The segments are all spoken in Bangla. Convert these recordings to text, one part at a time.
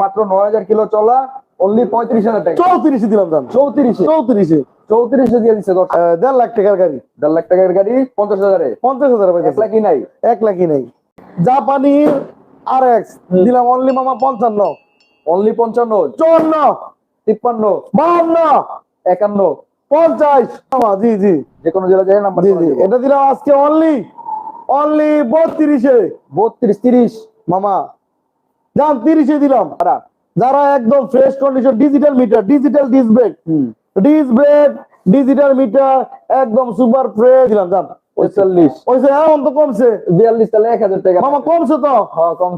মাত্র নয় হাজার কিলো চলা অনলি পঁয়ত্রিশ হাজার টাকা। চৌত্রিশে দিলাম দাম। চৌত্রিশে। চৌত্রিশে। চৌত্রিশে দিয়ে দিচ্ছে দেড় লাখ টাকার গাড়ি। দেড় লাখ টাকার গাড়ি পঞ্চাশ হাজারে। পঞ্চাশ হাজার এক লাখই নাই। এক লাখই নাই। জাপানির আর এক্স দিলাম অনলি মামা পঞ্চান্ন। অনলি পঞ্চান্ন। চুয়ান্ন। তিপ্পান্ন। বাহান্ন। একান্ন। পঞ্চাশ। জি জি। যে কোনো জেলা যায় নাম্বার জি জি। এটা দিলাম আজকে অনলি অনলি বত্রিশে। বত্রিশ তিরিশ। মামা যান তিরিশে দিলাম। তারা যারা একদম fresh condition digital meter digital disc brake disc brake digital meter একদম সুপার ফ্রেশ দিলাম যান তো কমছে। তাহলে এক হাজার টাকা। মামা কমছে তো?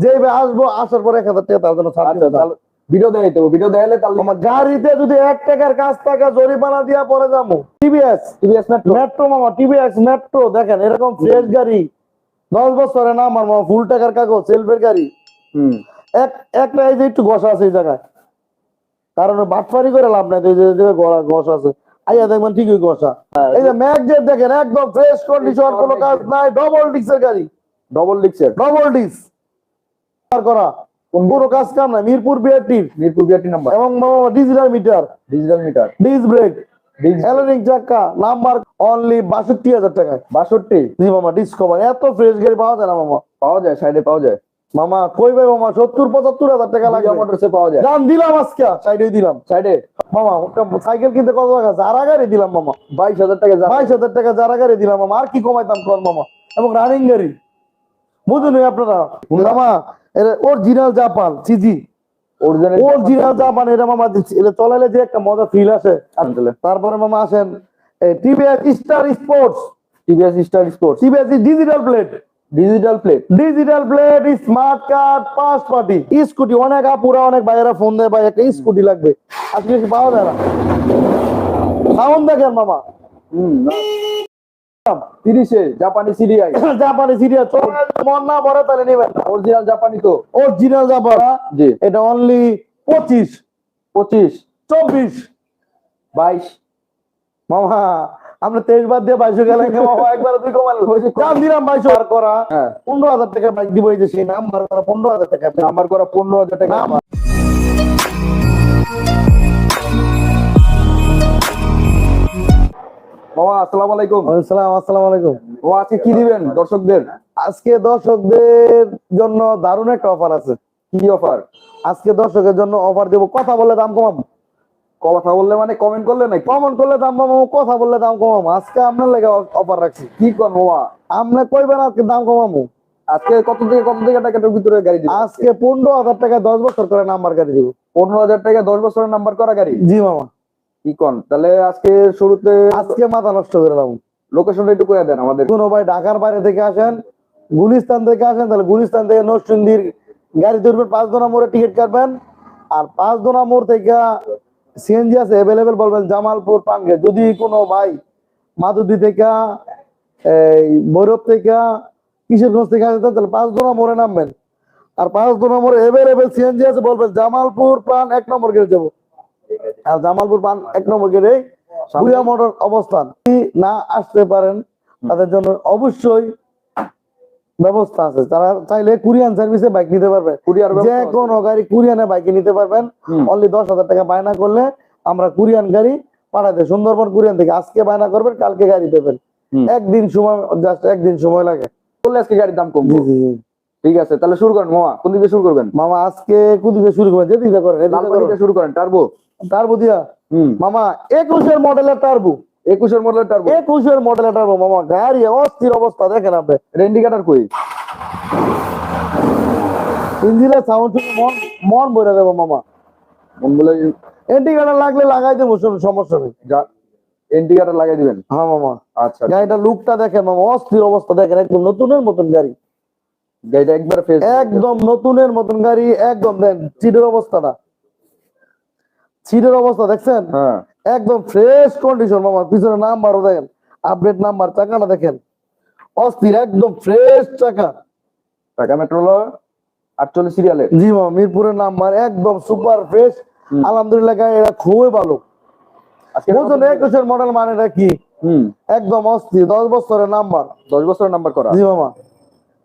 যে আসব আসার পর এক হাজার টাকা তার জন্য ছাড় দিলাম। তাহলে ভিডিও হবে ভিডিও তাহলে মামা গাড়িতে যদি এক টাকার কাজ টাকা জরিমানা দিয়া পরে যাব। টিভিএস টিভিএস মেট্রো মেট্রো মামা টিভিএস মেট্রো দেখেন এরকম ফ্রেশ গাড়ি। দশ বছরে না আমার মামা ফুল টাকার কাগজ সেলফের গাড়ি। হুম। এক একটা এই যে একটু ঘষা আছে এই জায়গায়। কারণ বাটফারি করে লাভ নাই এই যে ঘষা আছে। আইয়া দেখবেন ঠিকই ঘষা। এই যে ম্যাগজেট দেখেন একদম ফ্রেশ কন্ডিশন কোনো কাজ নাই ডবল ডিক্সের গাড়ি। ডবল ডিক্সের ডবল ডিক্স করা কোনো কাজ কাম নাই মিরপুর বিআরটির মিরপুর বিআরটি নাম্বার এবং digital meter digital meter disc brake এলারিং চাক্কা নাম্বার অনলি বাষট্টি হাজার টাকায়। বাষট্টি? জি মামা ডিসকভার এত ফ্রেশ গাড়ি পাওয়া যায় না মামা। পাওয়া যায় সাইডে পাওয়া যায়? মামা কই ভাই মামা? সত্তর পঁচাত্তর হাজার টাকা লাগে মোটরসে পাওয়া যায়। দাম দিলাম আজকে সাইডে দিলাম। সাইডে? মামা সাইকেল কিনতে কত টাকা? যারা গাড়ি দিলাম মামা। বাইশ হাজার টাকা বাইশ হাজার টাকা যারা গাড়ি দিলাম মামা। আর কি কমাইতাম কর মামা। এবং রানিং গাড়ি। বুঝুন আপনারা? মামা এটা original Japan CG. Original Japan. এটা মামা এটা চলাইলে যে একটা মজা ফিল আসে। তারপরে মামা আসেন TVS Star Sports TVS Star Sports TVS digital plate digital plate digital plate smart card pass party scooty অনেক আপুরা অনেক ভাইয়েরা ফোন দেয় ভাই একটা স্কুটি লাগবে। আজকে কি পাওয়া যায় না। সাউন্ড দেখেন মামা। তিরিশে জাপানি সিরিয়াই জাপানি সিরিয়াল মন না পড়ে তাহলে নেবেন অরিজিনাল জাপানি তো। Original Japan. জি। এটা অনলি পঁচিশ। পঁচিশ। চব্বিশ। বাইশ। মামা আমরা তেইশ বাদ দিয়ে বাইশে গেলেন একবার দুই কমাল। দিলাম বাইশো আর করা। হ্যাঁ। পনেরো হাজার টাকা বাইক দিব এই যে সেই নাম্বার করা পনেরো হাজার টাকা নাম্বার করা পনেরো হাজার টাকা। আসসালামু আলাইকুম। আসসালাম আসসালামু আলাইকুম। ও আজকে কি দিবেন দর্শকদের? আজকে দর্শকদের জন্য দারুণ একটা অফার আছে। কি অফার আজকে দর্শকের জন্য অফার দেবো। কথা বলে দাম কমাবো। কথা বললে মানে কমেন্ট করলে নাকি? কমেন্ট করলে দাম কমাবো কথা বললে দাম কমাবো। আজকে আপনার লেগে অফার রাখছি। কি কর মামা আপনি কইবেন আজকে দাম কমাবো। আজকে কত থেকে কত থেকে টাকাটার ভিতরে গাড়ি দিবেন আজকে পনেরো হাজার টাকা দশ বছর করে নাম্বার গাড়ি দিব। পনেরো হাজার টাকা দশ বছরের নাম্বার করা গাড়ি? জি মামা। কি কন? তাহলে আজকে শুরুতে আজকে মাথা নষ্ট করে দাম লোকেশনটা একটু করে দেন আমাদের। কোনো ভাই ঢাকার বাইরে থেকে আসেন গুলিস্তান থেকে আসেন তাহলে গুলিস্তান থেকে নরসিংদীর গাড়ি ধরবেন পাঁচ দোনা মোড়ে টিকিট কাটবেন আর পাঁচ দোনা মোড় থেকে সিএনজি আছে অ্যাভেলেবেল বলবেন জামালপুর, পাঙ্গে। যদি কোনো ভাই মাধুদি থেকে, এই, ভৈরব থেকে, কিশোরগঞ্জ থেকে আসেন তাহলে পাঁচ দোনা মোড়ে নামবেন। আর পাঁচ দোনা মোড়ে অ্যাভেলেবেল সিএনজি আছে, বলবেন জামালপুর পান এক নম্বর গেটে যাব। আর জামালপুর পান এক নম্বর গেটে বুড়িয়া মোটর অবস্থান। না আসতে পারেন, তাদের জন্য অবশ্যই ব্যবস্থা আছে। তারা চাইলে কুরিয়ান সার্ভিসে বাইক নিতে পারবে। কুরিয়ার যে কোনো গাড়ি কুরিয়ানে বাইকে নিতে পারবেন। অনলি দশ হাজার টাকা বায়না করলে আমরা কুরিয়ান গাড়ি পাঠাতে। সুন্দরবন কুরিয়ান থেকে আজকে বায়না করবেন কালকে গাড়ি দেবেন। একদিন সময় জাস্ট একদিন সময় লাগে। বললে আজকে গাড়ির দাম কম। ঠিক আছে তাহলে শুরু করেন মামা। কোন দিকে শুরু করবেন? মামা আজকে কোন দিকে শুরু করবেন? যেদিকে করেন শুরু করেন টার্বো। টার্বো দিয়া। মামা একুশের মডেলের টার্বো। একুশের মডেলের টার্বো একুশের মডেলের টার্বো মামা গাড়ি অস্থির অবস্থা দেখেন আপনি। রেন্ডিকেটার কই? ইঞ্জিনের সাউন্ড শুনে মন মন বইরা দেবো মামা। মন বলে লাগলে লাগাই দেবো শোনো সমস্যা নেই। লাগাই দিবেন? হ্যাঁ মামা। আচ্ছা গাড়িটা লুকটা দেখেন মামা অস্থির অবস্থা দেখেন একদম নতুনের মতন গাড়ি। গাড়িটা একবার ফেস একদম নতুনের মতন গাড়ি একদম দেন সিটের অবস্থাটা। সিটের অবস্থা দেখছেন? হ্যাঁ। একদম ফ্রেশ কন্ডিশন মামা। পিছনে নাম্বারও দেখেন আপডেট নাম্বার চাকাটা দেখেন। অস্থির একদম ফ্রেশ চাকা। ঢাকা মেট্রো আটচল্লিশ সিরিয়ালের জি মামা মিরপুরের নাম্বার একদম সুপার ফ্রেশ হুম। আলহামদুলিল্লাহ গাড়ি এটা খুবই ভালো। বুঝুন একুশের মডেল মানেটা কি? একদম অস্থির দশ বছরের নাম্বার দশ বছরের নাম্বার করা। জি মামা।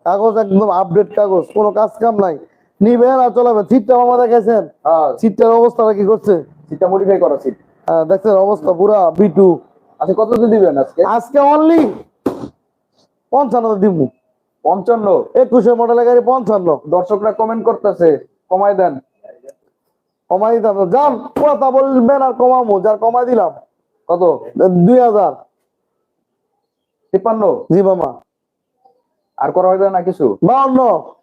কাগজ একদম আপডেট কাগজ কোনো কাজ কাম নাই। নিবেন আর চলাবেন। সিটটা মামা দেখেছেন হ্যাঁ। সিটটার অবস্থাটা কি করছে? সিটটা মডিফাই করা সিট হ্যাঁ, দেখছেন অবস্থা পুরা বিটু। আচ্ছা কত দিবেন আজকে? আজকে অনলি পঞ্চান্ন দিব পঞ্চান্ন? একুশে মডেলের গাড়ি পঞ্চান্ন। দর্শকরা কমেন্ট করতেছে কমাই দেন। কমাই দিতাম। যান কথা বলবেন আর কমামো যার কমাই দিলাম। কত? দুই হাজার। তিপ্পান্ন? জি মামা। আর করা হবে না কিছু? বাহান্ন।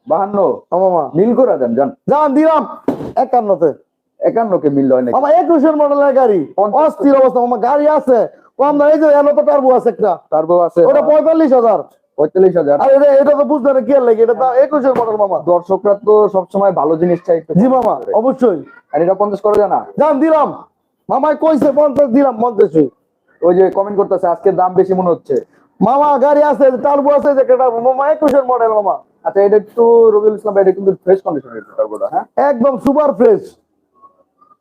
বাহান্ন? মামা। মিল করে দেন যান। যান দিলাম। একান্নতে। একান্ন কে মিল হয় নাকি একুশের মডেলের গাড়ি। অস্থির অবস্থা মামা গাড়ি আছে। কম দাম এই যে এলো তো টার্বো আছে একটা। টার্বো আছে ওটা পঁয়তাল্লিশ হাজার। পঁয়তাল্লিশ হাজার। আর এটা এটা তো বুঝতে না কি লাগে এটা তো একুশের মডেল মামা। দর্শকরা তো সবসময় ভালো জিনিস চাই জি মামা অবশ্যই। আর এটা পঞ্চাশ করে জানা যান দিলাম। কইছে পঞ্চাশ দিলাম পঞ্চাশ ওই যে কমেন্ট করতেছে আজকে দাম বেশি মনে হচ্ছে। মামা গাড়ি আছে টার্বো আছে যে মামা একুশের মডেল মামা। আচ্ছা এটা একটু রবিউল ইসলাম এটা কিন্তু ফ্রেশ টার্বোটা হ্যাঁ? একদম সুপার ফ্রেশ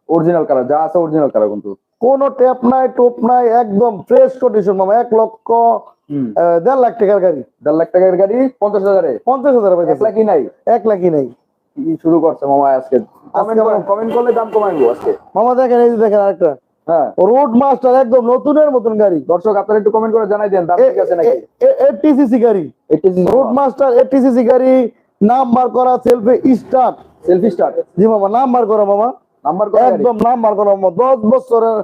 অরিজিনাল কালার যা আছে অরিজিনাল কালার কিন্তু। কোন ট্যাপ নাই টোপ নাই একদম ফ্রেশ কন্ডিশন মামা এক লক্ষ দেড় লাখ টাকার গাড়ি। দেড় লাখ টাকার গাড়ি পঞ্চাশ হাজারে। পঞ্চাশ হাজার এক লাখই নাই। এক লাখই নাই। কি শুরু করছে মামা আজকে? কমেন্ট করলে দাম কমাইবো আজকে। মামা দেখেন এই যে দেখেন আরেকটা। হ্যাঁ। রোড মাস্টার একদম নতুনের মতন গাড়ি। দর্শক আপনারা একটু কমেন্ট করে জানাই দেন দাম ঠিক আছে নাকি? এটিসিসি গাড়ি। এইচএসি রোড মাস্টার এটিসিসি গাড়ি নাম্বার করা সেলফি স্টার্ট সেলফি স্টার্ট জি মামা নাম্বার করা মামা। নাম্বার করা একদম নাম্বার করা বছরের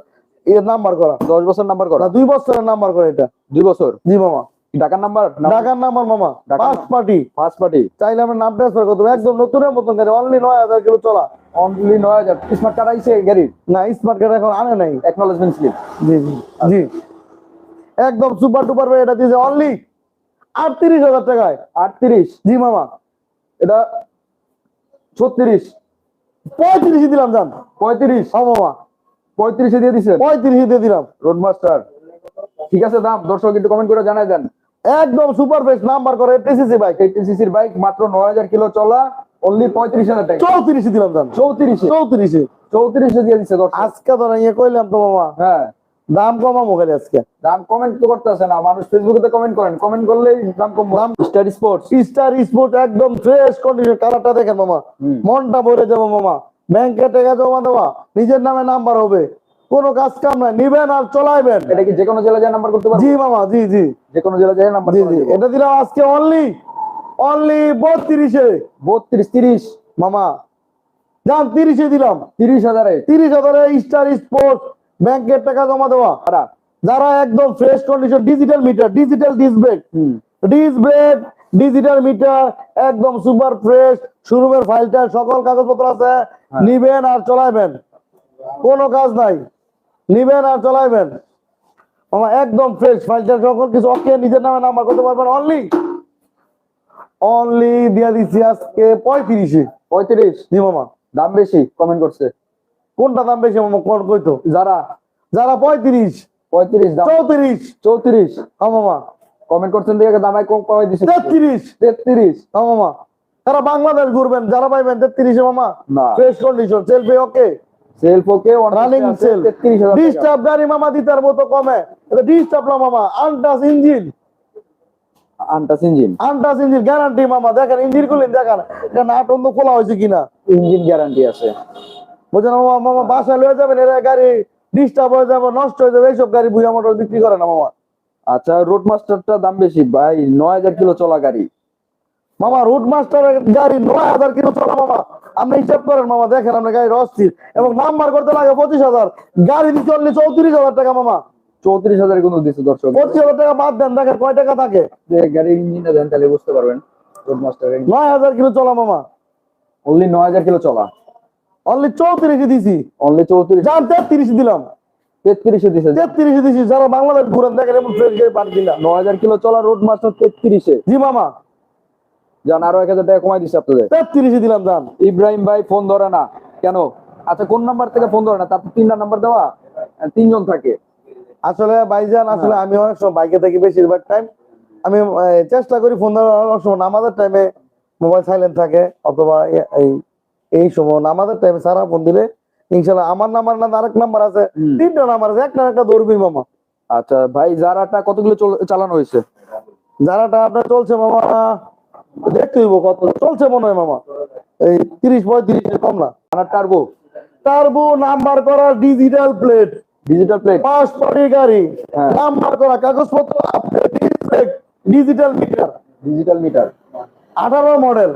এর নাম্বার করা। দশ বছর নাম্বার করা? দুই বছরের নাম্বার করা এটা। দুই বছর? জি মামা। ঢাকার নাম্বার ঢাকার নাম্বার মামা। পার্টি ফার্স্ট পার্টি চাইলে আমরা নাম ট্রান্সফার করতে একদম নতুনের মতন গাড়ি। অনলি কিলো চলা। অনলি নয় হাজার। স্মার্ট কার্ড আইছে গাড়ির? না স্মার্ট কার্ড এখন আনে নাই। একনোলেজমেন্ট স্লিপ জি জি জি। একদম সুপার টুপার এটা দিয়েছে অনলি আটত্রিশ হাজার টাকায়। আটত্রিশ? জি মামা। এটা ছত্রিশ। পঁয়ত্রিশে দিলাম জান। পঁয়ত্রিশ। হ্যাঁ মামা পঁয়ত্রিশে দিয়ে দিচ্ছেন পঁয়ত্রিশে দিয়ে দিলাম। রোডমাস্টার ঠিক আছে দাম। দর্শক একটু কমেন্ট করে জানাই দেন। একদম সুপার বেস্ট নাম্বার করে টিসিসি বাইক এফটিসিসির বাইক মাত্র নয় হাজার কিলো চলা অনলি পঁয়ত্রিশ হাজার টাকা। চৌত্রিশে দিলাম জান। চৌত্রিশে। চৌত্রিশে। চৌত্রিশে দিয়ে দিছে দর্শক। আজকে ধরে ইয়ে কইলাম তো মামা হ্যাঁ। দাম কমাবো খালি আজকে। দাম কমেন্ট তো করতেছে না মানুষ ফেসবুকে কমেন্ট করেন। কমেন্ট করলেই দাম কম দাম স্টার স্পোর্টস স্টার স্পোর্ট একদম ফ্রেশ কন্ডিশন কালারটা দেখেন মামা। মনটা ভরে যাব মামা। ব্যাংকে টাকা জমা দেওয়া নিজের নামে নাম্বার হবে। কোনো কাজ কাম নাই নিবেন আর চলাইবেন। এটা কি যে কোনো জেলা যায় নাম্বার করতে পারব? জি মামা জি জি। যে কোনো জেলা যায় নাম্বার জি। জি এটা দিলাম আজকে অনলি অনলি বত্রিশে। বত্রিশ তিরিশ। মামা যান তিরিশে দিলাম। তিরিশ হাজারে। তিরিশ হাজারে স্টার স্পোর্ট ব্যাংকের টাকা জমা দেওয়া। যারা একদম fresh condition digital meter digital disc brake disc brake digital meter একদম সুপার ফ্রেশ শোরুমের ফাইলটা সকল কাগজপত্র আছে। নিবেন আর চলাইবেন। কোনো কাজ নাই। নিবেন আর চলাইবেন। মামা একদম ফ্রেশ ফাইলটা সকল কিছু ওকে নিজের নামে নাম্বার করতে পারবেন অনলি অনলি দিয়া দিচ্ছি আজকে পঁয়ত্রিশে। পঁয়ত্রিশ। জি মামা। দাম বেশি কমেন্ট করছে। কোনটা দাম বেশি মামা? কোন কইতো যারা যারা পঁয়ত্রিশ। পঁয়ত্রিশ চৌত্রিশ। চৌত্রিশ। হ্যাঁ মামা। কমেন্ট করছেন দেখে দামাই কম কমাই দিছে। তেত্রিশ। তেত্রিশ। হ্যাঁ মামা। তারা বাংলাদেশ ঘুরবেন যারা পাইবেন তেত্রিশে মামা। Fresh condition selfie okay self okay running sell disturb গাড়ি মামা দিতার মতো কমে। এটা ডিস্টার্ব না মামা untouched engine untouched engine untouched engine guarantee মামা দেখেন ইঞ্জিন খুলেন দেখেন। এটা নাট অন্য খোলা হয়েছে কিনা। ইঞ্জিন গ্যারান্টি আছে। বুঝছেন মামা বাসায় লয়ে যাবেন এরা গাড়ি ডিস্টার্ব হয়ে যাবে নষ্ট হয়ে যাবে এইসব গাড়ি বুঝা মোটর বিক্রি করে না মামা। আচ্ছা রোড মাস্টারটা দাম বেশি ভাই নয় হাজার কিলো চলা গাড়ি। মামা রুট মাস্টার গাড়ি নয় হাজার কিলো চলা মামা। আপনি হিসাব করেন মামা দেখেন আপনার গাড়ির অস্থির। এবং নাম্বার করতে লাগে পঁচিশ হাজার। গাড়ি দিতে চললে চৌত্রিশ হাজার টাকা মামা। চৌত্রিশ হাজার কিন্তু দিচ্ছে দর্শক? পঁচিশ হাজার টাকা বাদ দেন দেখেন কয় টাকা থাকে? যে গাড়ির ইঞ্জিনটা দেন তাহলে বুঝতে পারবেন রোড মাস্টার নয় হাজার কিলো চলা মামা। অনলি নয় হাজার কিলো চলা। অনলি চৌত্রিশে দিছি। অনলি চৌত্রিশ। যান তেত্রিশ দিলাম। তেত্রিশে দিছে। তেত্রিশে দিছি যারা বাংলাদেশ ঘুরেন দেখেন এমন ফ্রেশ গাড়ি পাঠ দিলাম। নয় হাজার কিলো চলা রোড তেত্রিশে। জি মামা। যান আরও এক হাজার টাকা কমাই দিচ্ছে আপনাদের। তেত্রিশে দিলাম যান। ইব্রাহিম ভাই ফোন ধরে না। কেন? আচ্ছা কোন নাম্বার থেকে ফোন ধরে না? তার তিনটা নাম্বার দেওয়া? তিনজন থাকে। আসলে ভাইজান আসলে আমি অনেক সময় বাইকে থাকি বেশিরভাগ টাইম আমি চেষ্টা করি ফোন ধরার অনেক সময় নামাজের টাইমে মোবাইল সাইলেন্ট থাকে অথবা এই এই সময় নামাজের টাইমে সারা ফোন দিলে ইনশাল্লাহ আমার নাম্বার না আরেক নাম্বার আছে তিনটা নাম্বার আছে একটা একটা দৌড়বি মামা। আচ্ছা ভাই যারাটা কতগুলো চালানো হয়েছে? যারাটা আপনার চলছে মামা দেখতে হইব কত চলছে মনে হয় মামা। এই তিরিশ পঁয়ত্রিশ কম না। আর টার্বো টার্বো নাম্বার করা ডিজিটাল প্লেট ডিজিটাল প্লেট পাঁচ পাটি গাড়ি। হ্যাঁ। নাম্বার করা কাগজপত্র ডিজিটাল মিটার ডিজিটাল মিটার আঠারো মডেল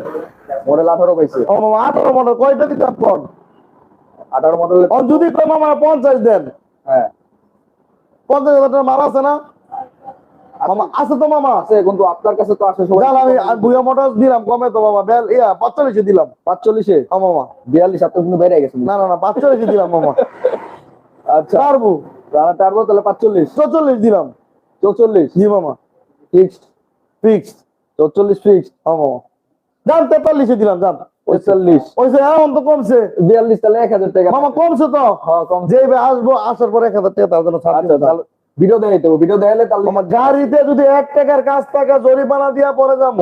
মডেল আঠারো পাইছে। আঠারো মডেল কয়টা দিতাম কোন? আঠারো মডেল ও যদি কম আমার পঞ্চাশ দেন। হ্যাঁ। পঞ্চাশ হাজার টাকা মাল আছে না? মামা আছে তো মামা? আছে কিন্তু আপনার কাছে তো আসে সবাই। আমি বুয়া দিলাম কমে তো মামা। বেল ইয়া পাঁচচল্লিশে দিলাম। পাঁচচল্লিশে? হ্যাঁ মামা। বিয়াল্লিশ আপনার কিন্তু বেড়ে গেছে না না না পাঁচচল্লিশে দিলাম মামা। আচ্ছা। টার্বো টার্বো তাহলে পাঁচচল্লিশ। চৌচল্লিশ দিলাম। চৌচল্লিশ। জি মামা। ফিক্সড ফিক্সড চৌচল্লিশ ফিক্সড হ্যাঁ যান তেতাল্লিশে দিলাম যান। পঁয়তাল্লিশ। ওইসে এখন তো কমছে। বিয়াল্লিশ তাহলে এক হাজার টাকা। মামা কমছে তো? হ্যাঁ যে আসব আসার পর এক হাজার টাকা তার জন্য ছাড় আচ্ছা ভিডিও ভিডিও তাহলে গাড়িতে যদি এক টাকার কাজ টাকা জরিমানা দিয়া পরে যাব।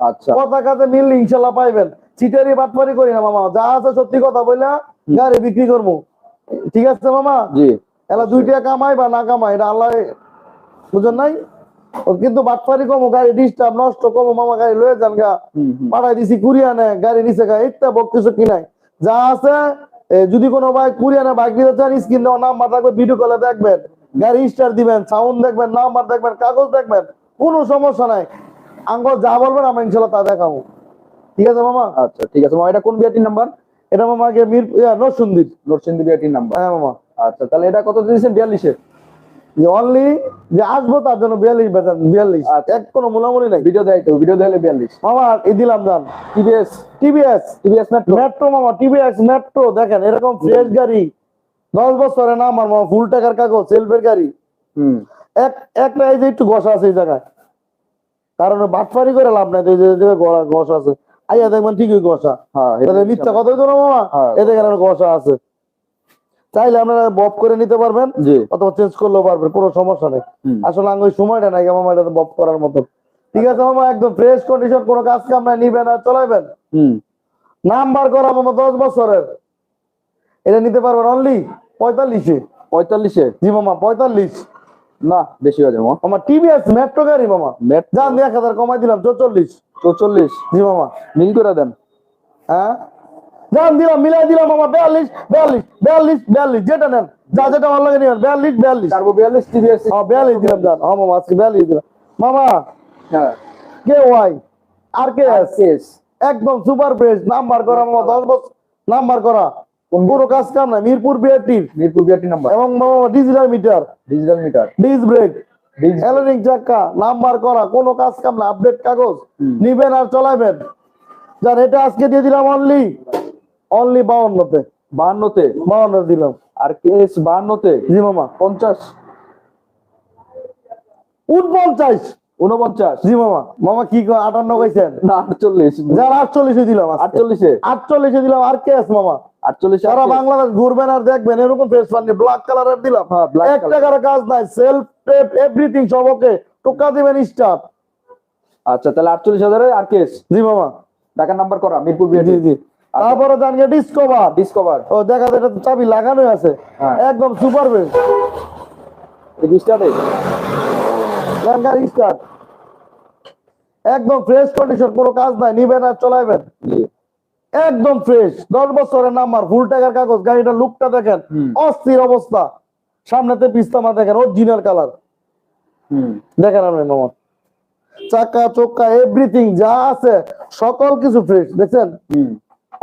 আচ্ছা। কথা কাজে মিললে ইনশাল্লাহ পাইবেন। চিটারি বাটপারি করি না মামা। যা আছে সত্যি কথা বললা গাড়ি বিক্রি করব। ঠিক আছে মামা? জি। এলা দুই টাকা কামাই বা না কামাই এটা আল্লাহ বুঝেন নাই? কিন্তু বাটপারি কমো গাড়ি ডিস্টার্ব নষ্ট কমো মামা গাড়ি লয়ে যান গা। পাঠাই দিছি কুরিয়ানে গাড়ি নিচে গা ইত্যা বক কিছু কিনাই। যা আছে যদি কোনো ভাই কুরিয়ানে বাইক নিতে চান স্ক্রিন দেওয়া নাম্বার থাকবে ভিডিও কলে দেখবেন। গাড়ি স্টার দিবেন সাউন্ড দেখবেন নাম্বার দেখবেন কাগজ দেখবেন কোনো সমস্যা নাই। আঙ্গল যা বলবেন আমরা ইনশাল্লাহ তা দেখাবো। ঠিক আছে মামা? আচ্ছা ঠিক আছে মামা এটা কোন বিআরটির নাম্বার এটা মামাকে মির নরসুন্দির নরসিংদী বিআরটির নাম্বার হ্যাঁ মামা। আচ্ছা তাহলে এটা কত দিয়েছেন? বিয়াল্লিশে? যে অনলি যে আসব তার জন্য বিয়াল্লিশ বেতন বিয়াল্লিশ। আচ্ছা। এক কোনো মোলামুলি নাই। ভিডিও দেখাইতে হবে ভিডিও দেখাইলে বিয়াল্লিশ। মামা এই দিলাম যান TVS. TVS. TVS Metro. Metro মামা টিভিএস মেট্রো দেখেন এরকম ফ্রেশ গাড়ি। দশ বছরে না আমার মামা ফুল টাকার কাগজ সেলফের গাড়ি। হুম। এক একটা এই যে একটু ঘষা আছে এই জায়গায়। কারণ বাটফারি করে লাভ নাই ঘষা আছে। আইয়া দেখবেন ঠিকই ঘষা। হ্যাঁ মিথ্যা কথাই তো না মামা। হ্যাঁ। এতে কেন ঘষা আছে। চাইলে আপনারা বব করে নিতে পারবেন অথবা চেঞ্জ করলেও পারবেন কোনো সমস্যা নেই। আসলে আমি ওই সময়টা নাই মামা এটা বব করার মতো। ঠিক আছে মামা একদম ফ্রেশ কন্ডিশন কোনো কাজ কাম নাই নিবেন আর চলাইবেন। হুম। নাম্বার করা মামা দশ বছরের। এটা নিতে পারবেন অনলি পঁয়তাল্লিশে। পঁয়তাল্লিশে? জি মামা পঁয়তাল্লিশ। না বেশি হয়ে যাবে মামা টিভিএস মেট্রো গাড়ি মামা। যান এক হাজার কমাই দিলাম চৌচল্লিশ। চৌচল্লিশ। জি মামা। মিল করে দেন। হ্যাঁ? যান দিলাম মিলাই দিলাম মামা বিয়াল্লিশ বিয়াল্লিশ বিয়াল্লিশ বিয়াল্লিশ যেটা নেন। যা যেটা ভালো লাগে নিবেন বিয়াল্লিশ বিয়াল্লিশ। টার্বো বিয়াল্লিশ টিভিএস হ্যাঁ বিয়াল্লিশ দিলাম যান হ্যাঁ মামা আজকে বিয়াল্লিশ দিলাম। মামা হ্যাঁ। K Y? আর কে এস? একদম সুপার ফ্রেশ। নাম্বার করা মামা দশ বছর। নাম্বার করা। কোনো? কাজ কাম না মিরপুর বিআরটির মিরপুর বিআরটি নাম্বার। এবং মামা digital meter. Digital meter. Disc brake. এলনিং চাক্কা। নাম্বার করা। কোনো কাজ কাম না আপডেট কাগজ। নিবেন আর চলাবেন। যান এটা আজকে দিয়ে দিলাম অনলি অনলি বাউন্নতে বাহান্নতে বাউন্ন দিলাম। আর কেস বাহান্নতে জি মামা পঞ্চাশ। উনপঞ্চাশ উনপঞ্চাশ জি মামা। মামা কি আটান্ন কইছেন? না আটচল্লিশ। যার আটচল্লিশে দিলাম আটচল্লিশে। আটচল্লিশে দিলাম আর কে আছে মামা। আটচল্লিশ সারা বাংলাদেশ ঘুরবেন আর দেখবেন এরকম ফেস পাননি ব্ল্যাক কালারের দিলাম। হ্যাঁ, এক টাকার কাজ নাই সেলফ টেপ এভরিথিং সব ওকে। টোকা দিবেন স্টার্ট আচ্ছা তাহলে আটচল্লিশ হাজারে আর কেস। জি মামা। টাকার নাম্বার করা মিরপুর জি। তারপরে জানিয়ে ডিসকভার ডিসকভার ও দেখা যায় এটা চাবি লাগানোই আছে। হ্যাঁ। একদম সুপার বেস রেজিস্টারে গাড়ি স্টার্ট একদম ফ্রেশ কন্ডিশন কোনো কাজ নাই নিবেন আর চলাইবেন। একদম ফ্রেশ দশ বছরের নাম্বার ফুল টাকার কাগজ গাড়িটার লুকটা দেখেন অস্থির অবস্থা। সামনেতে পিস্তামা দেখেন অরিজিনাল কালার দেখেন আপনি মামা। চাকা চোক্কা এভরিথিং যা আছে সকল কিছু ফ্রেশ দেখছেন?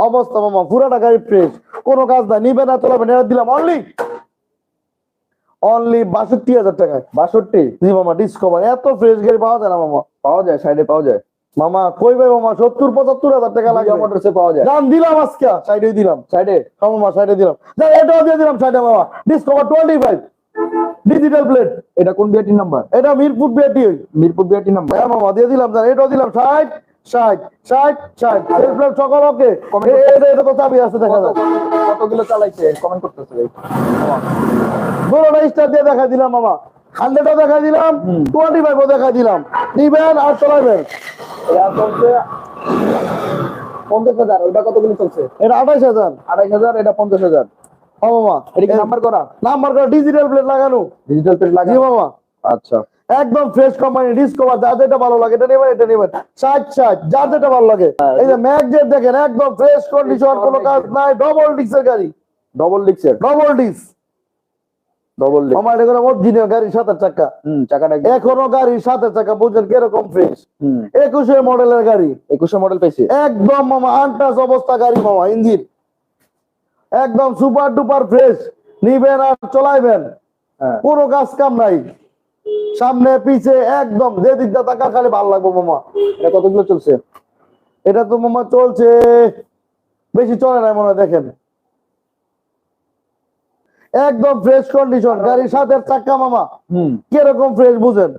অবস্থা মামা পুরাটা গাড়ি ফ্রেশ কোনো কাজ নাই নিবে না চলাবেন এটা দিলাম অনলি অনলি বাষট্টি হাজার টাকায়। বাষট্টি? জি মামা ডিসকভার এত ফ্রেশ গাড়ি পাওয়া যায় না মামা। পাওয়া যায় সাইডে পাওয়া যায়। মামা কই ভাই মামা সত্তর পঁচাত্তর হাজার টাকা লাগবে। মোটরসে পাওয়া যায়। দাম দিলাম আজকে। সাইডে দিলাম। সাইডে হ্যাঁ মামা সাইডে দিলাম। এটাও দিয়ে দিলাম সাইডে মামা। Discover twenty five digital plate এটা কোন বিআরটি নাম্বার এটা Mirpur BRT Mirpur BRT number হ্যাঁ মামা দিয়ে দিলাম জান এটাও দিলাম ষাট। ষাট ষাট ষাট। সেলফ প্লেট সকল ওকে এটা তো চাবি আছে দেখা যায় কত কিলো চালাইছে? কমেন্ট করতেছে। স্টার দিয়ে দেখা দিলাম মামা। হান্ড্রেডও দেখা দিলাম টোয়েন্টি ফাইভও দেখা দিলাম। নিবেন আর চলাবেন। পঞ্চাশ হাজার। ওটা কত কিলো চলছে? এটা আঠাইশ হাজার। আড়াইশ হাজার এটা পঞ্চাশ হাজার। হ্যাঁ মামা। এটা নাম্বার করা? নাম্বার করে ডিজিটাল প্লেট লাগানো। ডিজিটাল প্লেট মামা। আচ্ছা। একদম ফ্রেশ কোম্পানি ডিসকভার যা যেটা ভালো লাগে এটা নেবেন এটা নেবেন। ষাট ষাট যা যেটা ভালো লাগে। এই যে ম্যাগজেট দেখেন একদম ফ্রেশ কন্ডিশন কোনো কাজ নাই ডবল ডিস্কের গাড়ি। ডবল ডিক্সের ডবল ডিস্ক ডবল ডিক্স আমার এটা অরিজিনাল গাড়ি সাতের চাকা। হুম চাকাটা এখনও গাড়ি সাতের চাকা বুঝছেন কীরকম ফ্রেশ হুম। একুশে মডেলের গাড়ি। একুশে মডেল পেয়েছে একদম মামা আনটাস অবস্থা গাড়ি মামা ইঞ্জিন। একদম সুপার ডুপার ফ্রেশ নিবেন আর চলাইবেন। হ্যাঁ। কোনো কাজ কাম নাই। সামনে পিছে একদম। যে দিকটা তাকা খালি ভালো লাগবো মামা। এটা কতগুলো চলছে? এটা তো মামা চলছে। বেশি চলে না মনে দেখেন। একদম ফ্রেশ কন্ডিশন গাড়ির সাথে চাক্কা মামা। হুম। কীরকম ফ্রেশ বুঝেন?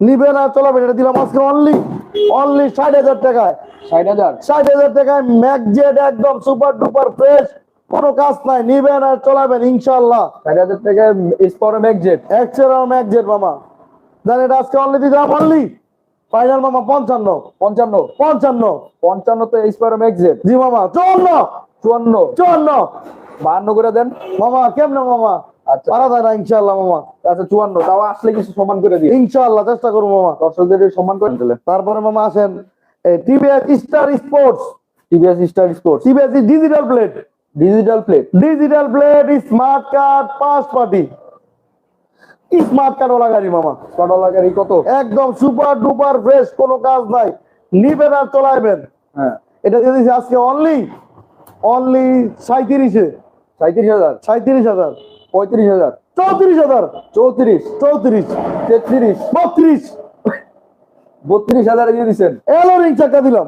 নিবে না চলাবে এটা দিলাম আজকে অনলি অনলি ষাট হাজার টাকায়। ষাট হাজার? ষাট হাজার টাকায় ম্যাকজেট একদম সুপার ডুপার ফ্রেশ কোনো কাজ নাই নিবেন আর চলাবেন ইনশাল্লাহ হাজার স্পর ম্যাকজেট মামা। জানেন এটা আজকে অনলি দিলাম অনলি ফাইনাল মামা পঞ্চান্ন। পঞ্চান্ন। পঞ্চান্ন। পঞ্চান্ন তো স্পর জি মামা চুয়ান্ন। চুয়ান্ন। চুয়ান্ন। বাহান্ন করে দেন। মামা কেমনে মামা? আচ্ছা। পারা যায় না ইনশাল্লাহ মামা। আচ্ছা চুয়ান্ন। তাও আসলে কিছু সম্মান করে দিই ইনশাল্লাহ চেষ্টা করব মামা। দর্শকদের সম্মান করে দিলে। তারপরে মামা আসেন TVS Star Sports TVS Star Sports TVS digital plate digital plate digital plate smart card পাঁচ পার্টি স্মার্ট কার্ড ওলা গাড়ি মামা? কটলা গাড়ি কত? একদম সুপার ডুপার ফ্রেশ কোনো কাজ নাই। নিবেন আর চলাইবেন। হ্যাঁ। এটা দিয়ে দিচ্ছি আজকে অনলি অনলি সাঁত্রিশে সাঁত্রিশ হাজার? সাঁত্রিশ হাজার। পঁয়ত্রিশ হাজার। চৌত্রিশ হাজার। চৌত্রিশ। চৌত্রিশ। তেত্রিশ। বত্রিশ। বত্রিশ হাজারে দিয়ে দিচ্ছেন চাকা দিলাম।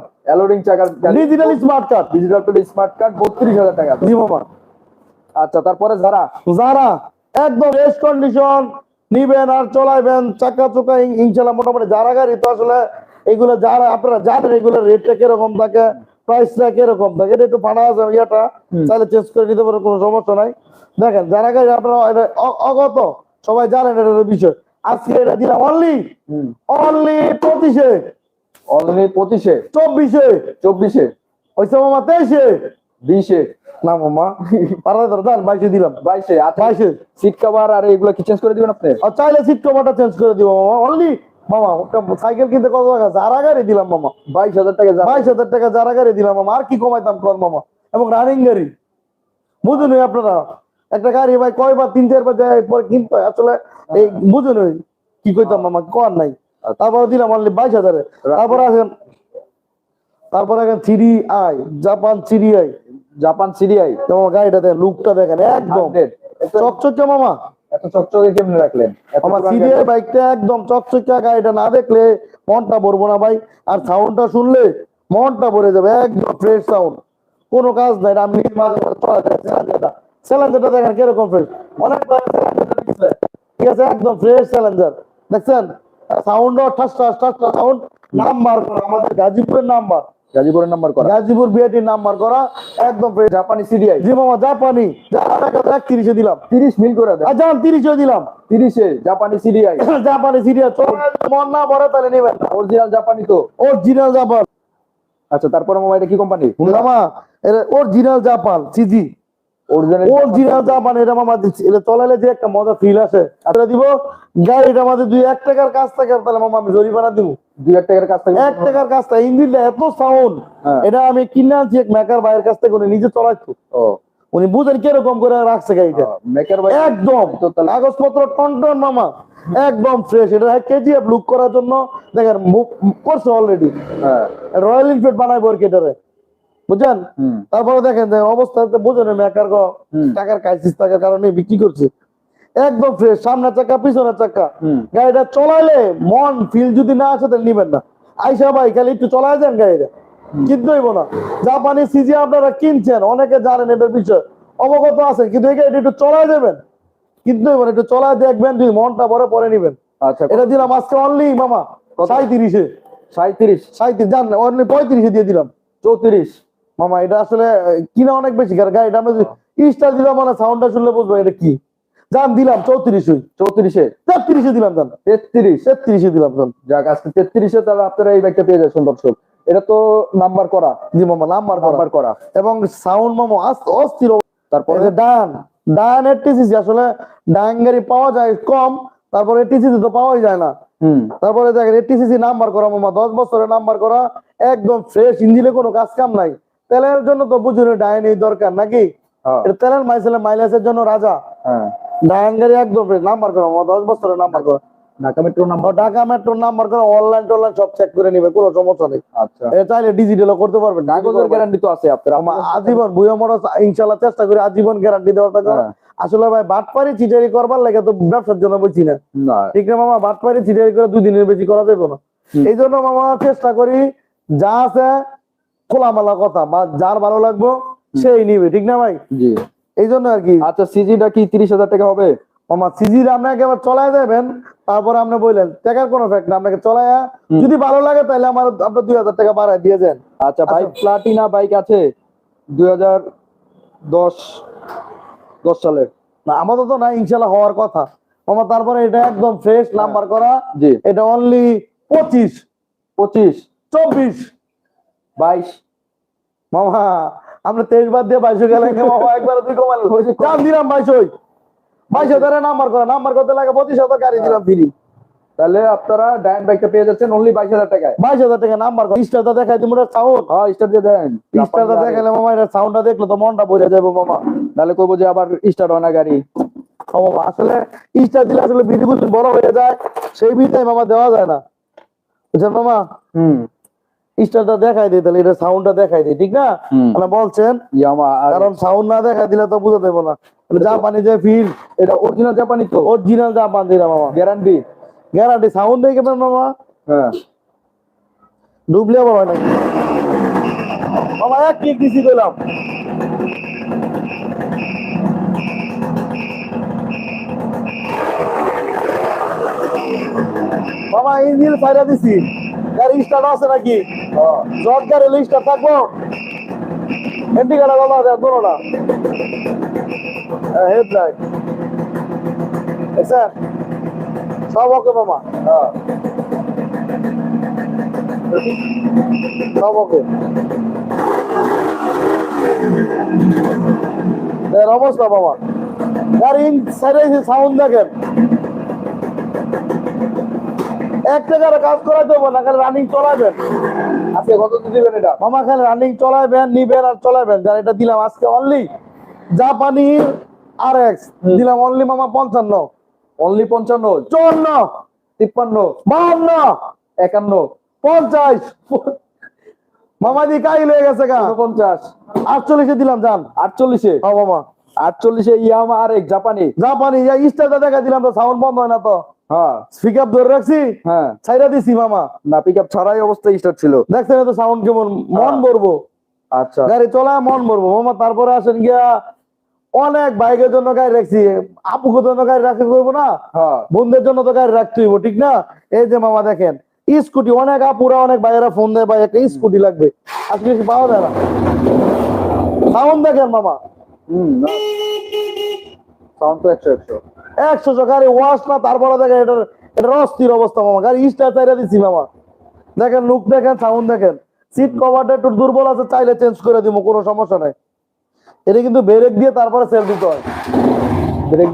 চাকার digital smart card digital plate smart card বত্রিশ হাজার টাকা। জি মামা আচ্ছা তারপরে যারা? যারা একদম রেস্ট কন্ডিশন নিবেন আর চলাইবেন চাকা চোকা ইনশাল্লাহ মোটামুটি যারা গাড়ি তো আসলে এগুলো যারা আপনারা জানেন এগুলো রেটটা কীরকম থাকে প্রাইসটা কীরকম থাকে। এটা একটু ফাটা আছে ইয়েটা তাহলে চেঞ্জ করে নিতে পারে কোনো সমস্যা নাই। দেখেন যারা গাড়ি আপনারা অগত সবাই জানেন এটার বিষয়। আজকে এটা দিলাম অনলি অনলি পঁচিশে। অলরেডি পঁচিশে? চব্বিশে। চব্বিশে? হয়েছে মামা তেইশে। বিশে? না মামা পারা ধরো দেন বাইশে দিলাম। বাইশে? আচ্ছা বাইশে। সিট কভার আর এগুলো কি চেঞ্জ করে দিবেন আপনি? আর চাইলে সিট কভারটা চেঞ্জ করে দিব মামা অনলি মামা ওটা সাইকেল কিনতে কত টাকা যারা গাড়ি দিলাম মামা। বাইশ হাজার টাকা বাইশ হাজার টাকা যারা গাড়ি দিলাম মামা আর কি কমাইতাম কর মামা? এবং রানিং গাড়ি। বুঝুন আপনারা একটা গাড়ি ভাই কয়বার তিন চারবার যায় পরে কিনতে। আসলে এই বুঝুন কি কইতাম মামা কর নাই। তারপরে দিলাম অনলি বাইশ হাজারে। তারপরে আছেন তারপরে এখন three I Japan three I Japan সিরিয়াই তোমার গাড়িটা দেখেন লুকটা দেখেন একদম। চকচকে মামা। এত চকচকে কেমনে রাখলেন? আমার সিরিয়াল বাইকটা একদম চকচকা গাড়িটা না দেখলে মনটা ভরবো না ভাই। আর সাউন্ডটা শুনলে মনটা ভরে যাবে একদম ফ্রেশ সাউন্ড কোনো কাজ নাই আমি দেখেন কীরকম ফ্রেশ অনেক ঠিক আছে? একদম ফ্রেশ স্যালেঞ্জার দেখছেন? সাউন্ডও ঠাস ঠাস ঠাস সাউন্ড নাম্বার করা। আমাদের গাজীপুরের নাম্বার। গাজীপুরের নাম্বার করা। গাজীপুর বিআইটির নাম্বার করা। একদম জাপানি সিরিয়াই জি মামা জাপানি। দিলাম। তিরিশ মিল করে দেন। যান তিরিশে দিলাম। তিরিশে জাপানি সিরিয়াই জাপানি চলে মন না ভরে তাহলে নেবেন না। অরিজিনাল জাপানি তো। Original Japan. আচ্ছা তারপরে মামা এটা কি কোম্পানি মামা এটা original Japan CG original Japan এটা মামা দিচ্ছি। এটা চলালে যে একটা মজা ফিল আসে। এটা দিব গাড়িটা আমাদের দুই এক টাকার কাজ থাকে তাহলে মামা আমি জরিমানা দিব। দুই এক টাকার কাছ থেকে? এক টাকার কাজটা ইঞ্জিনটা এত সাউন্ড হ্যাঁ। এটা আমি কিনে আনছি এক মেকার ভাইয়ের কাছ থেকে নিজে চলাচ্ছি উনি বুঝেন কীরকম করে রাখছে গাড়িটা। মেকার ভাই একদম। কাগজপত্র টন মামা। একদম ফ্রেশ এটা কেজিএফ লুক করার জন্য দেখেন করছে অলরেডি রয়্যাল এনফিল্ড বানাইবো আর কি এটারে। বুঝছেন তারপরে দেখেন যে অবস্থা বোঝেন মেকার গো টাকার ক্রাইসিস থাকার কারণে বিক্রি করছে। একদম ফ্রেশ সামনের চাকা পিছনের চাকা। গাড়িটা চলাইলে মন ফিল যদি না আসে তাহলে নিবেন না। আইসা ভাই খালি একটু চলাই যান গাড়িটা। কিনতে না। জাপানি সিজি আপনারা কিনছেন অনেকে জানেন এটার বিষয়। অবগত আছেন কিন্তু এই গাড়িটা একটু চলাই দেবেন। কিনতে হইব না একটু চলাই দেখবেন যদি মনটা পরে পরে নিবেন। আচ্ছা এটা দিলাম আজকে অনলি মামা? সাঁত্রিশে সাঁত্রিশ সাঁত্রিশ জান অনলি পঁয়ত্রিশে দিয়ে দিলাম। চৌত্রিশ। মামা এটা আসলে কিনা অনেক বেশি কারণ গাড়িটা আমরা স্টার দিলাম মানে সাউন্ডটা শুনলে বুঝব এটা কি। জান দিলাম চৌত্রিশ চৌত্রিশে। তেত্রিশে দিলাম জান। তেত্রিশ তেত্রিশে দিলাম জান। যাক আজকে তেত্রিশে তাহলে আপনারা এই বাইকটা পেয়ে যাচ্ছেন দর্শক। এটা তো নাম্বার করা। জি মামা নাম্বার নাম্বার করা। এবং সাউন্ড মামা আস্তে অস্থির তারপরে? ডান ডান এটিসিসি আসলে ডান গাড়ি পাওয়া যায় কম তারপরে টিসিসি তো পাওয়াই যায় না। হুম। তারপরে দেখেন টিসিসি নাম্বার করা মামা দশ বছরের নাম্বার করা একদম ফ্রেশ ইঞ্জিনে কোনো কাজ কাম নাই। তেলের জন্য তো বুঝুনি ডায়ন এই দরকার নাকি? হ্যাঁ, তেলের মাইসেলে মাইলেজের জন্য রাজা। হ্যাঁ। ডায়ন গাড়ি একদম নাম্বার করা দশ বছরের নাম্বার। করা ঢাকা মেট্রো নাম্বার? ও ঢাকা মেট্রোর নাম্বার করা অনলাইন টনলাইন সব চেক করে নিবে কোনো সমস্যা নেই। আচ্ছা। চাইলে ডিজিটালও করতে পারবেন। কাগজের গ্যারান্টি তো আছে আপনার। আজীবন বুয়া চেষ্টা করি আজীবন গ্যারান্টি দেওয়ার টাকা। হ্যাঁ। আসলে ভাই বাটপারি চিটারি করবার লাগে তো ব্যবসার জন্য বলছি না। না। ঠিক না মামা বাটপারি চিটারি করে দুই দিনের বেশি করা যাবে না। এই জন্য মামা চেষ্টা করি যা আছে খোলামেলা কথা বা যার ভালো লাগবো সেই নিবে ঠিক না ভাই? জি। এই জন্য আর কি। আচ্ছা সিজিটা কি তিরিশ হাজার টাকা হবে? সিজির আপনাকে যাবেন তারপর আপনি বললেন টাকার কোনো ফ্যাক্ট না আপনাকে চলায়া যদি ভালো লাগে তাহলে আমার আপনার দুই হাজার টাকা বাড়ায় দিয়ে যান। আচ্ছা বাইক প্লাটিনা বাইক আছে দুই হাজার দশ দশ সালের। না আমাদের তো না ইনশাল্লাহ হওয়ার কথা। মামা তারপরে এটা একদম ফ্রেশ নাম্বার করা এটা অনলি পঁচিশ। পঁচিশ। চব্বিশ। বাইশ। মামা আমরা তেইশ বাদ দিয়ে বাইশে গেলে মামা একবার তুই কমাল। দাম দিলাম বাইশ ওই বাইশ হাজারে নাম্বার করা। নাম্বার করতে লাগে পঁচিশ হাজার গাড়ি দিলাম ফ্রি তাহলে আপনারা ডায়ন বাইকটা পেয়ে যাচ্ছেন অনলি বাইশ হাজার টাকায়। বাইশ হাজার টাকা নাম্বার করা। স্টারটা দেখাই তুমি সাউন্ড হ্যাঁ স্টার দিয়ে দেন। স্টারটা দেখালে মামা এটা সাউন্ডটা দেখলে তো মনটা বইরে যাবে মামা। তাহলে করব যে আবার স্টার্ট হয় না গাড়ি। আসলে স্টার দিলে আসলে বুদ্ধি বড় হয়ে যায়। সেই বিধায় মামা দেওয়া যায় না। বুঝছেন মামা? হুম। স্টারটা দেখাই দিই তাহলে এটা সাউন্ডটা দেখাই দিই ঠিক না? মানে বলছেন কারণ সাউন্ড না দেখা দিলে তো বুঝতে দেবো না। জাপানি যে ফিল এটা অরিজিনাল জাপানি তো? অরিজিনাল জাপান দিলাম মামা। গ্যারান্টি গ্যারান্টি সাউন্ড দেখে মামা। হ্যাঁ। ডুবলে আবার হয় নাকি? মামা এক ক্লিক দিছি দিলাম মামা ইঞ্জিন ফাইরা দিছি। গাড়ি আছে নাকি? জট গাড়ি স্টার্ট থাকব? এন্টি গাড়া বাবা দোনো না। হেডলাইট স্যার, সব ওকে মামা হ্যাঁ। সব ওকে। এর অবস্থা বাবা। গাড়ি সাইডে সাউন্ড দেখেন। এক টাকার কাজ করা দেবো না খালি রানিং চলাবেন। আজকে কত দিবেন এটা? মামা খালি রানিং চলাবেন নিবেন আর চলাবেন। যার এটা দিলাম আজকে অনলি জাপানি আর এক্স দিলাম অনলি মামা পঞ্চান্ন। অনলি পঞ্চান্ন? চুয়ান্ন। তিপ্পান্ন? বাহান্ন। একান্ন? পঞ্চাশ। মামা দি কাই লয়ে গেছে গা। পঞ্চাশ আটচল্লিশে দিলাম যান। আটচল্লিশে? হ্যাঁ মামা। আটচল্লিশে ইয়ামা আর এক জাপানি। জাপানি স্টারটা দেখা দিলাম তো সাউন্ড বন্ধ হয় না তো। হ্যাঁ। স্পিক ধরে রাখছি? হ্যাঁ। ছাইরা দিছি মামা। না পিক আপ ছাড়াই অবস্থায় স্টার্ট ছিল। দেখছেন তো সাউন্ড কেমন? মন ভরবো। আচ্ছা। গাড়ি চলা মন ভরবো। মামা তারপরে আসেন গিয়া অনেক বাইকের জন্য গাড়ি রাখছি। আপুকের জন্য গাড়ি রাখতে করব না। হ্যাঁ। বন্ধুদের জন্য তো গাড়ি রাখতে হইব ঠিক না? এই যে মামা দেখেন। স্কুটি অনেক আপুরা অনেক ভাইয়েরা ফোন দেয় ভাই একটা স্কুটি লাগবে। আজকে কিছু পাওয়া যায় না? সাউন্ড দেখেন মামা। হুম সাউন্ড তো একশো একশো। একশো গাড়ি ওয়াশ না তারপরে দেখেন এটার এটার অস্থির অবস্থা মামা। গাড়ি স্টার চাইরা দিচ্ছি মামা। দেখেন লুক দেখেন সাউন্ড দেখেন। সিট কভারটা একটু দুর্বল আছে চাইলে চেঞ্জ করে দিব কোনো সমস্যা নাই। এটা কিন্তু ব্রেক দিয়ে তারপরে সেল দিতে হয়।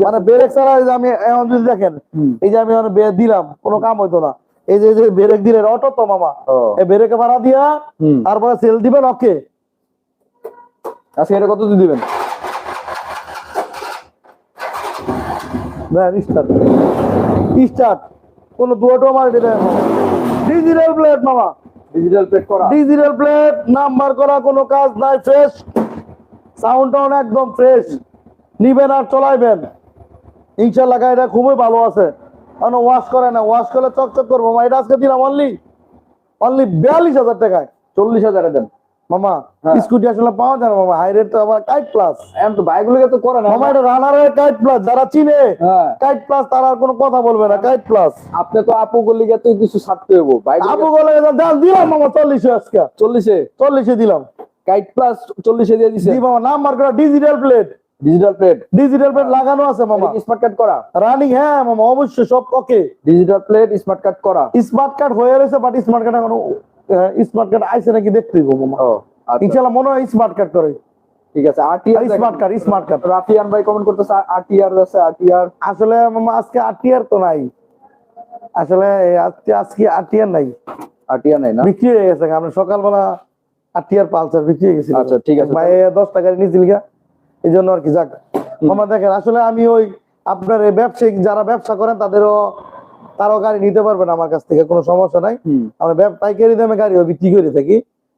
মানে ব্রেক ছাড়া আমি এখন যদি দেখেন এই যে আমি দিলাম কোনো কাম হইতো না। এই যে ব্রেক দিলে অটো তো মামা। এই ব্রেকে ভাড়া দিয়া তারপরে সেল দিবেন ওকে আজকে এটা কত দিয়ে দিবেন স্টার্ট স্টার্ট কোনো দুটো মার দিলে ডিজিটাল প্লেট মামা। ডিজিটাল পেড করা। ডিজিটাল প্লেট নাম্বার করা কোনো কাজ নাই ফ্রেশ সাউন্ডটা একদম ফ্রেশ নিবেন আর চলাইবেন। ইনশাল্লাহ গাড়িটা খুবই ভালো আছে। কারণ ওয়াশ করে না। ওয়াশ করলে চকচক করব। এটা আজকে দিলাম অনলি অনলি বিয়াল্লিশ হাজার টাকায়। চল্লিশ হাজারে দেন। মামা হ্যাঁ। স্কুটি আসলে পাওয়া যায় না মামা হাই রেট তো কাইট প্লাস এখন তো বাইকগুলোকে তো করে না। মামা এটা রানারের কাইট প্লাস যারা চিনে হ্যাঁ। কাইট প্লাস তারা আর কোনো কথা বলবে না কাইট প্লাস আপনি তো আপু গলি তো কিছু ছাড়তে হব বাইক আপু বলে দাম দিলাম মামা চল্লিশে আজকে। চল্লিশে? চল্লিশে দিলাম। কাইট প্লাস চল্লিশে দিয়ে দিছে। দি মামা নাম্বার করা digital plate digital plate digital plate লাগানো আছে মামা। স্মার্ট কার্ড করা? রানিং হ্যাঁ মামা অবশ্যই সব okay digital plate smart card করা। স্মার্ট কার্ড হয়ে রয়েছে বাট স্মার্ট কার্ড এখনও স্মার্ট কার্ড আইছে নাকি দেখতে হইবো মামা। আচ্ছা। মনে হয় স্মার্ট কার্ড করে। ঠিক আছে RTR smart card smart card Rafiyan ভাই কমেন্ট করতেছে আরটিআর আছে আরটিআর আসলে মামা আজকে আটিয়ার তো নাই। আসলে আজকে আজকে আটিয়ার নাই। আরটিআর নাই না? বিক্রি হয়ে গেছে আমরা সকালবেলা আটিয়ার পালসার বিক্রি হয়ে গেছে আচ্ছা, ঠিক আছে। ভাই দশ টাকা নিয়েছিল গা এই জন্য আর কি যাক। মামা দেখেন আসলে আমি ওই আপনার ব্যবসায়িক যারা ব্যবসা করেন তাদেরও তারও গাড়ি নিতে পারবেন আমার কাছ থেকে কোনো সমস্যা নাই। আমরা পাইকারি দামে গাড়িও বিক্রি করে থাকি।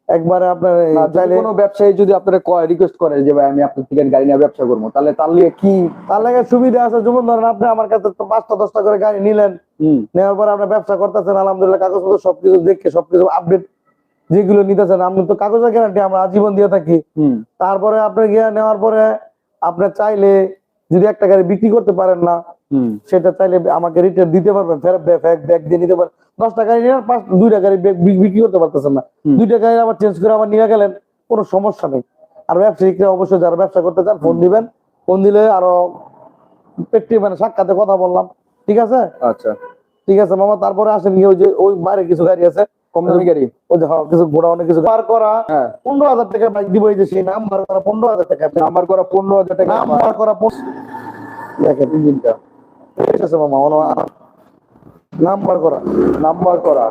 একবারে আপনার চাইলে কোনো ব্যবসায়ী যদি আপনারা কয় রিকোয়েস্ট করে যে ভাই আমি আপনার থেকে গাড়ি নিয়ে ব্যবসা করব তাহলে তার লিয়ে কি তার লাগে সুবিধা আছে যেমন ধরেন আপনি আমার কাছে তো পাঁচটা দশটা করে গাড়ি নিলেন। হুম। নেওয়ার পর আপনার ব্যবসা করতেছেন আলহামদুলিল্লাহ কাগজপত্র সবকিছু দেখে সবকিছু আপডেট যেগুলো নিতেছেন আপনি তো কাগজের গ্যারান্টি আমরা আজীবন দিয়ে থাকি। তারপরে আপনি গিয়ে নেওয়ার পরে আপনি চাইলে যদি একটা গাড়ি বিক্রি করতে পারেন না সেটা চাইলে আমাকে রিটার্ন দিতে পারবেন ফেরত ব্যাগ ব্যাগ দিয়ে নিতে পারবেন দশটা গাড়ি নিলেন পাঁচ দুইটা গাড়ি বিক্রি করতে পারতেছেন না। দুইটা গাড়ি আবার চেঞ্জ করে আবার নিয়ে গেলেন কোনো সমস্যা নেই। আর ব্যবসায়িকরা অবশ্যই যারা ব্যবসা করতে চান ফোন দিবেন। ফোন দিলে আরও পেট্রি মানে সাক্ষাতে কথা বললাম। ঠিক আছে? আচ্ছা। ঠিক আছে মামা তারপরে আসেন ওই যে ওই বাইরে কিছু গাড়ি আছে কম দামি গাড়ি। ওই যে হ্যাঁ, কিছু ঘোড়া অনেক কিছু পার করা। হ্যাঁ। পনেরো হাজার টাকা বাইক দিব এই যে সেই নাম্বার করা পনেরো হাজার টাকা। নাম্বার করা পনেরো হাজার টাকা। নাম্বার করা দেখেন ইঞ্জিনটা। ঠিক আছে মামা নাম্বার করা নাম্বার করা।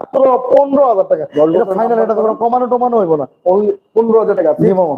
মাত্র পনেরো হাজার টাকা। ফাইনাল এটা কমানো টমানো হইব না। পনেরো হাজার টাকা। মামা।